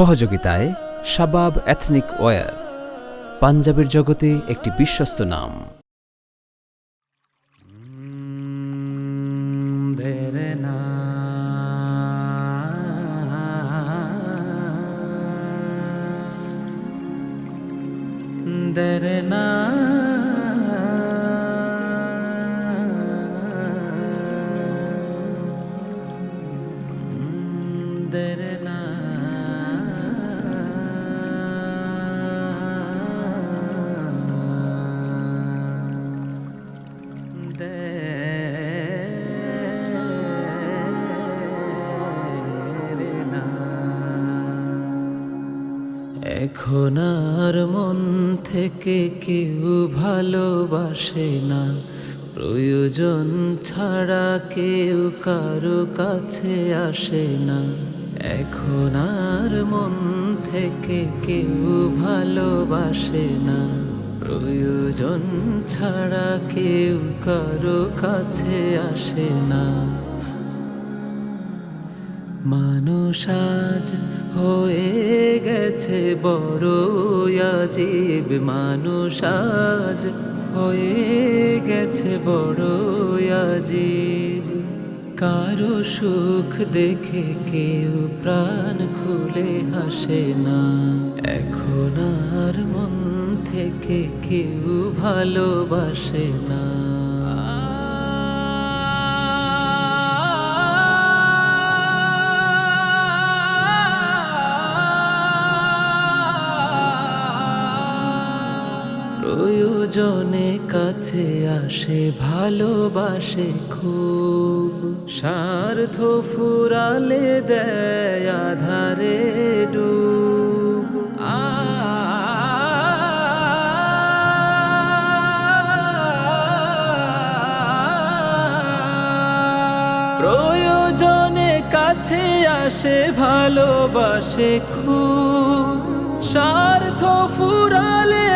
সহযোগিতায় শাবাব ethnic war পাঞ্জাবের জগতে একটি বিশ্বস্ত নাম। দেরনা এখন আর মন থেকে কেউ ভালোবাসে না। প্রয়োজন ছাড়া কেউ কারও কাছে আসে না। এখন আর মন থেকে কেউ ভালোবাসে না। প্রয়োজন ছাড়া কেউ কারও কাছে আসে না। মানুষ আজ হয়ে গেছে বড় আজীব। মানুষ আজ হয়ে গেছে বড় আজীব। কারও সুখ দেখে কেউ প্রাণ খুলে হাসে না। এখন আর মন থেকে কেউ ভালোবাসে না। প্রয়োজনে কাছে আসে, ভালোবাসে খুব। স্বার্থ ফুরালে দেয় আধারে ডুব। আ প্রয়োজনে কাছে আসে ভালোবাসে খুব স্বার্থ ফুরালে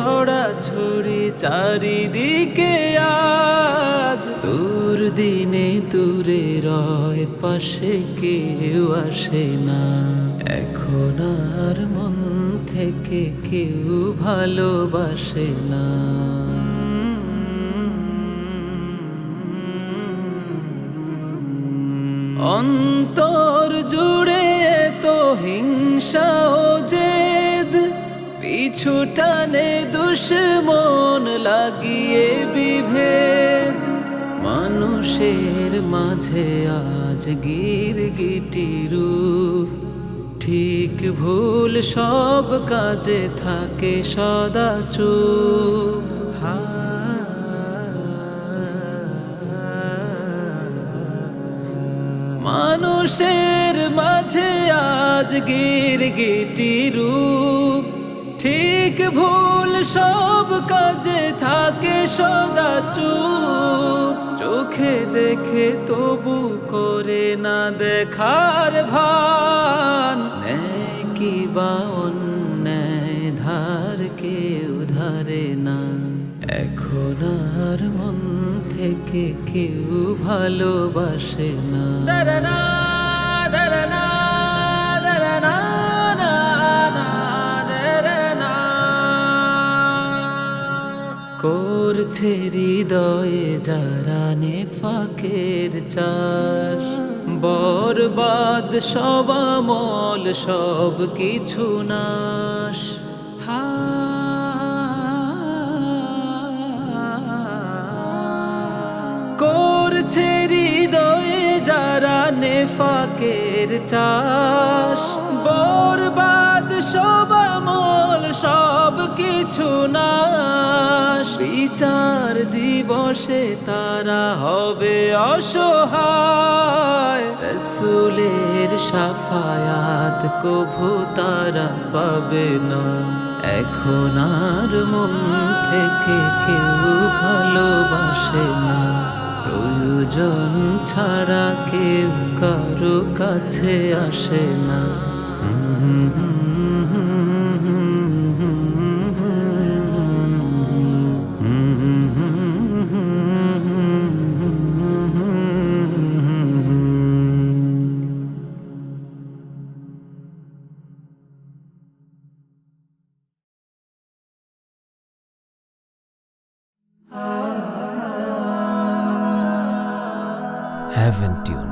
গিবতের ছড়া ছড়ি চারিদিকে আজ। দূর দিনে দূরে রয়, পাশে কেউ আসে না। এখন আর মন থেকে কেউ ভালোবাসে না। অন্তর জুড়ে তো হিংসা পিছু টানে দুশ্মন লাগিয়ে বিভেদ। মানুষের মাঝে আজ গির গিটিরু ঠিক ভুল সব কাজে থাকে সদা চুপ। মানুষের মাঝে আজ গির গিটি রূপ। ঠিক ভুল সব কাজে থাকে সদা চুপ। চোখে দেখে তবু করে না দেখার ভান। কি বা অন্যায়, ধার কেউ ধারে না। এখন আর মন থেকে কেউ ভালোবাসে না। করছে হৃদয়ে যারা নেফাকের চাষ। বরবাদ সব আমল সব কিছু নাশ করছে হৃদয়ে যারা নেফাকের চাষ। বরবাদ সব সব কিছু নাশ। বিচার দিবসে তারা হবে অসহায়। রসুলের সাফায়াত কভু তারা পাবে না। এখন আর মন থেকে কেউ ভালোবাসে না। প্রয়োজন ছাড়া কেউ কারও কাছে আসে না। haven't you?